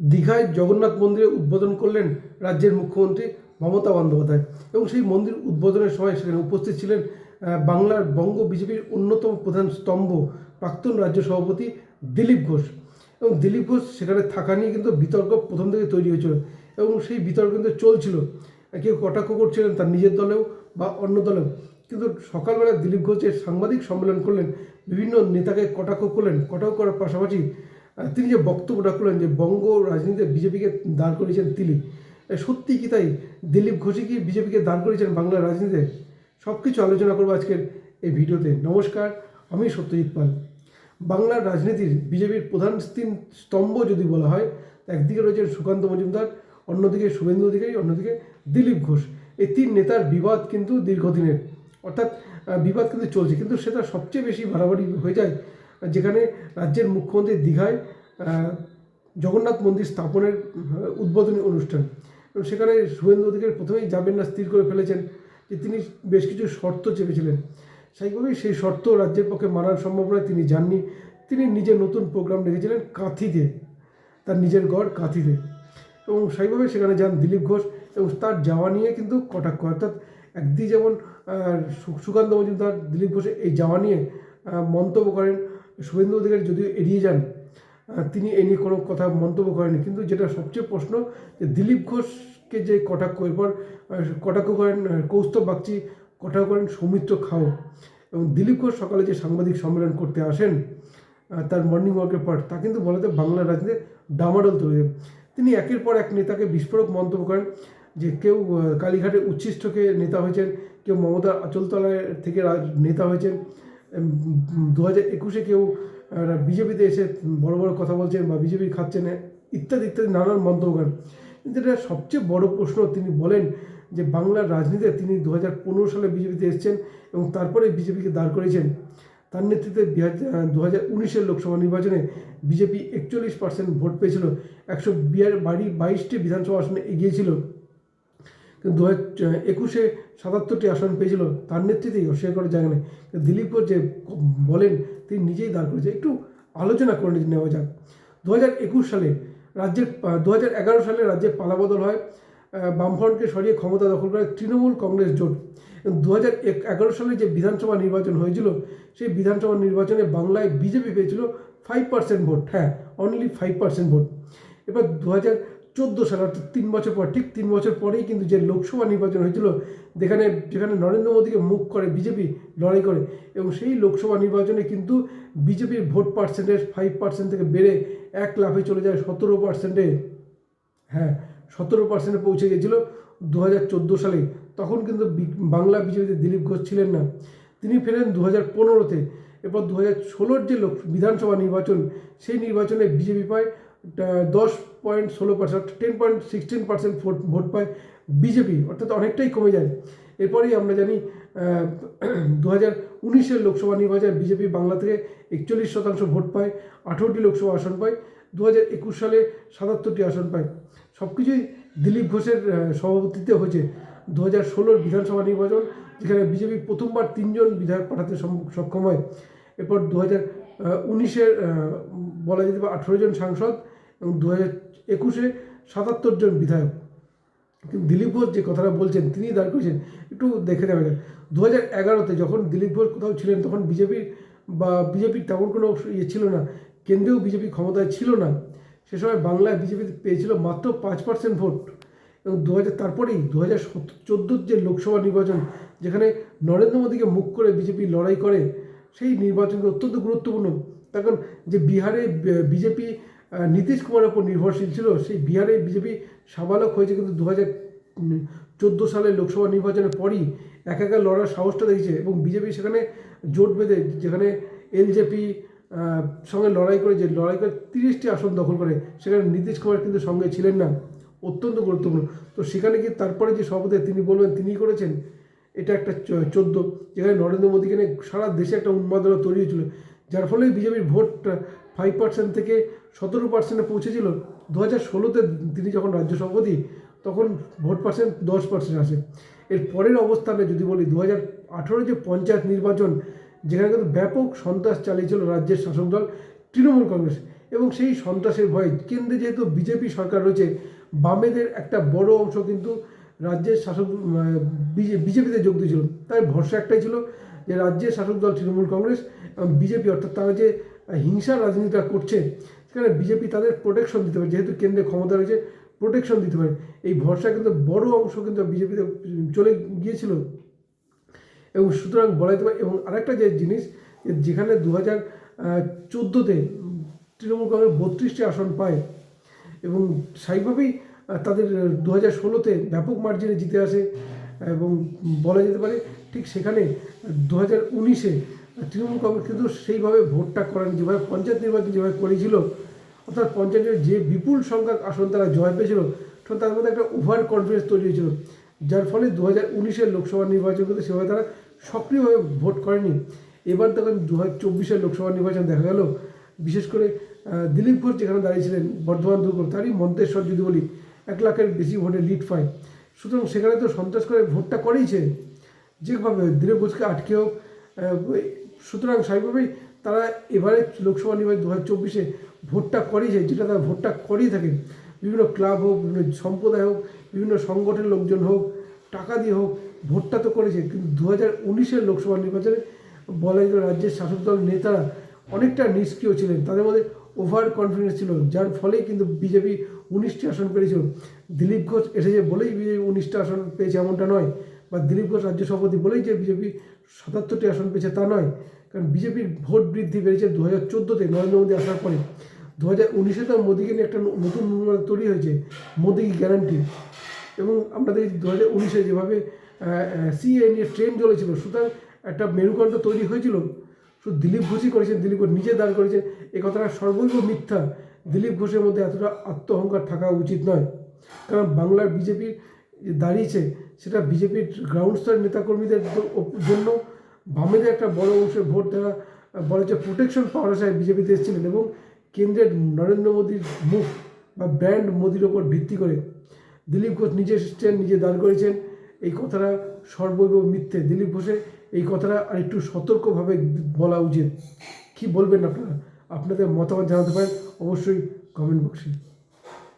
দীঘায় জগন্নাথ মন্দিরে উদ্বোধন করলেন রাজ্যের মুখ্যমন্ত্রী মমতা বন্দ্যোপাধ্যায় এবং সেই মন্দির উদ্বোধনের সময় সেখানে উপস্থিত ছিলেন বাংলার বঙ্গ বিজেপির অন্যতম প্রধান স্তম্ভ প্রাক্তন রাজ্য সভাপতি দিলীপ ঘোষ। এবং দিলীপ ঘোষ সেখানে থাকা নিয়ে কিন্তু বিতর্ক প্রথম থেকে তৈরি হয়েছিল এবং সেই বিতর্ক কিন্তু চলছিল। কেউ কটাক্ষ করছিলেন তার নিজের দলেও বা অন্য দলেও। কিন্তু সকালবেলা দিলীপ ঘোষের সাংবাদিক সম্মেলন করলেন, বিভিন্ন নেতাকে কটাক্ষ করলেন, কটাক্ষ করার পাশাপাশি তিনি যে বক্তব্য রাখলেন যে বঙ্গ রাজনীতিতে বিজেপিকে দাঁড় করিয়েছেন তিনি সত্যি কি তাই? দিলীপ ঘোষই কি বিজেপিকে দাঁড় করিয়েছেন বাংলার রাজনীতিতে? সব কিছু আলোচনা করব আজকের এই ভিডিওতে। নমস্কার, আমি সত্যজিৎ পাল। বাংলার রাজনীতির বিজেপির প্রধান তিন স্তম্ভ যদি বলা হয় একদিকে রয়েছেন সুকান্ত মজুমদার, অন্যদিকে শুভেন্দু অধিকারী, অন্যদিকে দিলীপ ঘোষ। এই তিন নেতার বিবাদ কিন্তু দীর্ঘদিনের। অর্থাৎ বিবাদ কিন্তু চলছে, কিন্তু সেটা সবচেয়ে বেশি বাড়াবাড়ি হয়ে যায় যেখানে রাজ্যের মুখ্যমন্ত্রী দীঘায় জগন্নাথ মন্দির স্থাপনের উদ্বোধনী অনুষ্ঠান। এবং সেখানে শুভেন্দু অধিকারী প্রথমেই যাবেন না স্থির করে ফেলেছেন যে তিনি বেশ কিছু শর্ত চেপেছিলেন। স্বাভাবিকভাবেই সেই শর্ত রাজ্যের পক্ষে মানার সম্ভাবনায় তিনি যাননি। তিনি নিজের নতুন প্রোগ্রাম রেখেছিলেন কাঁথিতে, তার নিজের গড় কাঁথিতে। এবং সেইভাবে সেখানে যান দিলীপ ঘোষ এবং তার যাওয়া নিয়ে কিন্তু কটাক্ষ। অর্থাৎ একদিকে যেমন সুকান্ত মজুমদার, দিলীপ ঘোষের এই যাওয়া নিয়ে মন্তব্য করেন শুভেন্দু অধিকারী যদিও এড়িয়ে যান তিনি এ নিয়ে কোনো কথা মন্তব্য করেনি কিন্তু যেটা সবচেয়ে প্রশ্ন, যে দিলীপ ঘোষকে যে কটাক্ষ, এরপর কটাক্ষ করেন কৌস্তব বাগচি, কটাক্ষ করেন সৌমিত্র খাও এবং দিলীপ ঘোষ সকালে যে সাংবাদিক সম্মেলন করতে আসেন তার মর্নিং ওয়াকের পর, তা কিন্তু বলাতে বাংলা রাজনীতিতে ডামাডোল তৈরি। তিনি একের পর এক নেতাকে বিস্ফোরক মন্তব্য করেন, যে কেউ কালীঘাটে উচ্ছিষ্টকে নেতা হয়েছেন, কেউ মমতা আচলতলায় থেকে নেতা হয়েছেন দু হাজার একুশে কেউ বিজেপিতে এসে বড় বড় কথা বলছেন বা বিজেপি খাচ্ছেন, ইত্যাদি ইত্যাদি নানান মন্তব্য করেন। কিন্তু এটা সবচেয়ে বড় প্রশ্ন তিনি বলেন যে, বাংলার রাজনীতিতে তিনি দু হাজার পনেরো সালে বিজেপিতে এসেছেন এবং তারপরে বিজেপিকে দাঁড় করেছেন তার নেতৃত্বে দু হাজার উনিশের লোকসভা নির্বাচনে বিজেপি একচল্লিশ পার্সেন্ট ভোট পেয়েছিল, একশো বিয়ার বাড়ি বাইশটি বিধানসভা আসনে এগিয়েছিল। দু হাজার একুশে সাতাত্তরটি আসন পেয়েছিল, তার নেতৃত্বেই অস্বীকার করা যায় না কিন্তু দিলীপ যে বলেন, তিনি নিজেই দাঁড় করেছে একটু আলোচনা করে নেওয়া যাক। দু হাজার একুশ সালে রাজ্যের দু হাজার এগারো সালে রাজ্যে পালাবদল হয় বামফ্রন্টকে সরিয়ে ক্ষমতা দখল করে তৃণমূল কংগ্রেস জোট। দু হাজার এগারো সালে যে বিধানসভা নির্বাচন হয়েছিল, সেই বিধানসভা নির্বাচনে বাংলায় বিজেপি পেয়েছিল ফাইভ পার্সেন্ট ভোট হ্যাঁ অনলি ফাইভ পার্সেন্ট ভোট এবার দু হাজার চোদ্দ সালে, অর্থাৎ তিন বছর পর, ঠিক তিন বছর পরেই কিন্তু যে লোকসভা নির্বাচন হয়েছিল, যেখানে যেখানে নরেন্দ্র মোদীকে মুখ করে বিজেপি লড়াই করে, এবং সেই লোকসভা নির্বাচনে কিন্তু বিজেপির ভোট পার্সেন্টেজ ফাইভ পার্সেন্ট থেকে বেড়ে এক লাফে চলে যায় সতেরো পার্সেন্টে। হ্যাঁ সতেরো পার্সেন্টে পৌঁছে গেছিল দু হাজার চোদ্দ সালে। তখন কিন্তু বাংলা বিজেপিতে দিলীপ ঘোষ ছিলেন না। তিনি ফেরেন দু হাজার পনেরোতে। এরপর দু হাজার ষোলোর যে লোক, বিধানসভা নির্বাচন, সেই নির্বাচনে বিজেপি পায় দশ পয়েন্ট ষোলো percent ten point sixteen percent vote vote পায় বিজেপি, অর্থাৎ অনেকটাই কমে যায়। এরপরেই আমরা জানি দু হাজার উনিশের লোকসভা নির্বাচনে বিজেপি বাংলা থেকে একচল্লিশ শতাংশ ভোট পায়, আঠেরোটি লোকসভা আসন পায় দু হাজার একুশ সালে সাতাত্তরটি আসন পায়। সব কিছুই দিলীপ ঘোষের সভাপতিত্বে হয়েছে। দু হাজার ষোলোর বিধানসভা নির্বাচন, যেখানে বিজেপি প্রথমবার তিনজন বিধায়ক পাঠাতে সক্ষম হয়। এরপর দু হাজার উনিশের বলা যেতে পারে আঠেরো জন সাংসদ এবং দু হাজার একুশে সাতাত্তর জন বিধায়ক। কিন্তু দিলীপ ঘোষ যে কথাটা বলছেন তিনি দাঁড় করেছেন একটু দেখে যায় দু হাজার এগারোতে যখন দিলীপ ঘোষ কোথাও ছিলেন, তখন বিজেপির বা বিজেপির তেমন কোনো ইয়ে ছিল না, কেন্দ্রেও বিজেপি ক্ষমতায় ছিল না। সে সময় বাংলায় বিজেপি পেয়েছিল মাত্র পাঁচ পার্সেন্ট ভোট। এবং দু হাজার তারপরেই দু হাজার চোদ্দোর যে লোকসভা নির্বাচন, যেখানে নরেন্দ্র মোদীকে মুখ করে বিজেপি লড়াই করে, সেই নির্বাচনকে অত্যন্ত গুরুত্বপূর্ণ। কারণ যে বিহারে বিজেপি নীতিশ কুমারের উপর নির্ভরশীল ছিল। সেই বিহারে বিজেপি সাবালক হয়েছে কিন্তু দু হাজার চোদ্দ সালের লোকসভা নির্বাচনের পরই একা একা লড়ার সাহসটা দেখেছে এবং বিজেপি সেখানে জোট বেঁধে যেখানে এলজেপি সঙ্গে লড়াই করে যে লড়াই করে তিরিশটি আসন দখল করে, সেখানে নীতিশ কুমার কিন্তু সঙ্গে ছিলেন না। অত্যন্ত গুরুত্বপূর্ণ। তো সেখানে কি তারপরে যে সভাপতি তিনি বলবেন, তিনি করেছেন, এটা একটা চোদ্দ, যেখানে নরেন্দ্র মোদীকে নিয়ে সারা দেশে একটা উন্মাদনা তৈরি হয়েছিল। যার ফলে বিজেপির ভোট ফাইভ পার্সেন্ট থেকে সতেরো পার্সেন্টে পৌঁছেছিল। দু হাজার ষোলোতে তিনি যখন রাজ্য সভাপতি, তখন ভোট পার্সেন্ট দশ পার্সেন্ট আসে। এর পরের অবস্থানে যদি বলি দু হাজার আঠেরো যে পঞ্চায়েত নির্বাচন, যেখানে কিন্তু ব্যাপক সন্ত্রাস চালিয়েছিল রাজ্যের শাসক দল তৃণমূল কংগ্রেস, এবং সেই সন্ত্রাসের ভয়ে কেন্দ্রে যেহেতু বিজেপি সরকার রয়েছে, বামেদের একটা বড় অংশ কিন্তু রাজ্যের শাসক বিজেপিতে যোগ দিয়েছিল। তাই ভরসা একটাই ছিল যে রাজ্যের শাসক দল তৃণমূল কংগ্রেস এবং বিজেপি, অর্থাৎ তারা যে হিংসার রাজনীতিটা করছে, সেখানে বিজেপি তাদের প্রোটেকশন দিতে পারে, যেহেতু কেন্দ্রে ক্ষমতা রয়েছে প্রোটেকশন দিতে পারে। এই ভরসা কিন্তু বড় অংশ কিন্তু বিজেপিতে চলে গিয়েছিল। এবং সুতরাং বলা যেতে পারে, এবং আরেকটা যে জিনিস যেখানে দু হাজার চোদ্দোতে তৃণমূল কংগ্রেস বত্রিশটি আসন পায়, এবং স্বাভাবিকভাবেই তাদের দু হাজার ষোলোতে ব্যাপক মার্জিনে জিতে আসে, এবং বলা যেতে পারে, ঠিক সেখানে দু হাজার উনিশে তৃণমূল কংগ্রেস কিন্তু সেইভাবে ভোটটা করেন, যেভাবে পঞ্চায়েত নির্বাচন যেভাবে করেছিল, অর্থাৎ পঞ্চায়েতের যে বিপুল সংখ্যক আসন তারা জয় পেয়েছিল তখন তার মধ্যে একটা ওভার কনফিডেন্স তৈরি হয়েছিল। যার ফলে দু হাজার উনিশের লোকসভা নির্বাচন কিন্তু সেভাবে তারা সক্রিয়ভাবে ভোট করেনি। এবার দেখেন দু হাজার চব্বিশের লোকসভা নির্বাচন দেখা গেল। বিশেষ করে দিলীপ ঘোষ যেখানে দাঁড়িয়েছিলেন, বর্ধমান দুর্গ, তারই মন্তেশ্বর যদি বলি, এক লাখের বেশি ভোটে লিড পায়। সুতরাং সেখানে তো সন্ত্রাস করে ভোটটা করেইছে। যেভাবে দিলীপ ঘোষকে আটকে হোক সুতরাং স্বাভাবিকভাবেই তারা এবারে লোকসভা নির্বাচন দু হাজার চব্বিশে ভোটটা করেইছে যেটা তারা ভোটটা করেই থাকে বিভিন্ন ক্লাব হোক, বিভিন্ন সম্প্রদায় হোক, বিভিন্ন সংগঠনের লোকজন হোক, টাকা দিয়ে হোক, ভোটটা তো করেছে। কিন্তু দু হাজার উনিশের লোকসভা নির্বাচনে বলা যায় রাজ্যের শাসক দল নেতারা অনেকটা নিষ্ক্রিয় ছিলেন। তাদের মধ্যে ওভার কনফিডেন্স ছিল, যার ফলেই কিন্তু বিজেপি উনিশটি আসন পেয়েছিল। দিলীপ ঘোষ এসেছে বলেই বিজেপি উনিশটা আসন পেয়েছে, এমনটা নয়। বা দিলীপ ঘোষ রাজ্য সভাপতি বলেই যে বিজেপি সাতাত্তরটি আসন পেয়েছে তা নয়, কারণ বিজেপির ভোট বৃদ্ধি বেড়েছে দু হাজার চোদ্দোতে নরেন্দ্র মোদী আসার পরে। দু হাজার উনিশে তো মোদীকে নিয়ে একটা নতুন তৈরি হয়েছে মোদী গ্যারান্টি এবং আমরা দেখি দু হাজার উনিশে যেভাবে সিএ নিয়ে ট্রেন চলেছিল সুতরাং একটা মেরুকণ্ঠ তৈরি হয়েছিল। শুধু দিলীপ ঘোষই করেছেন, দিলীপ ঘোষ নিজে দাঁড় করেছেন, এ কথাটা সর্বৈব মিথ্যা। দিলীপ ঘোষের মধ্যে এতটা আত্মহংকার থাকা উচিত নয়। কারণ বাংলার বিজেপির দাঁড়িয়েছে, সেটা বিজেপির গ্রাউন্ড স্তরের নেতাকর্মীদের জন্য বামেদের একটা বড় অংশের ভোট তারা বলা যে প্রোটেকশন পাওয়ার আশায় বিজেপিতে এসেছিলেন এবং কেন্দ্রের নরেন্দ্র মোদীর মুখ বা ব্র্যান্ড মোদির ওপর ভিত্তি করে দিলীপ ঘোষ নিজে এসেছেন, নিজে দাঁড় করেছেন এই কথাটা সর্বৈব মিথ্যে। দিলীপ ঘোষের এই কথাটা আরেকটু সতর্কভাবে বলা উচিত। কি বলবেন আপনারা? আপনাদের মতামত জানাতে পারেন, অবশ্যই কমেন্ট বক্সে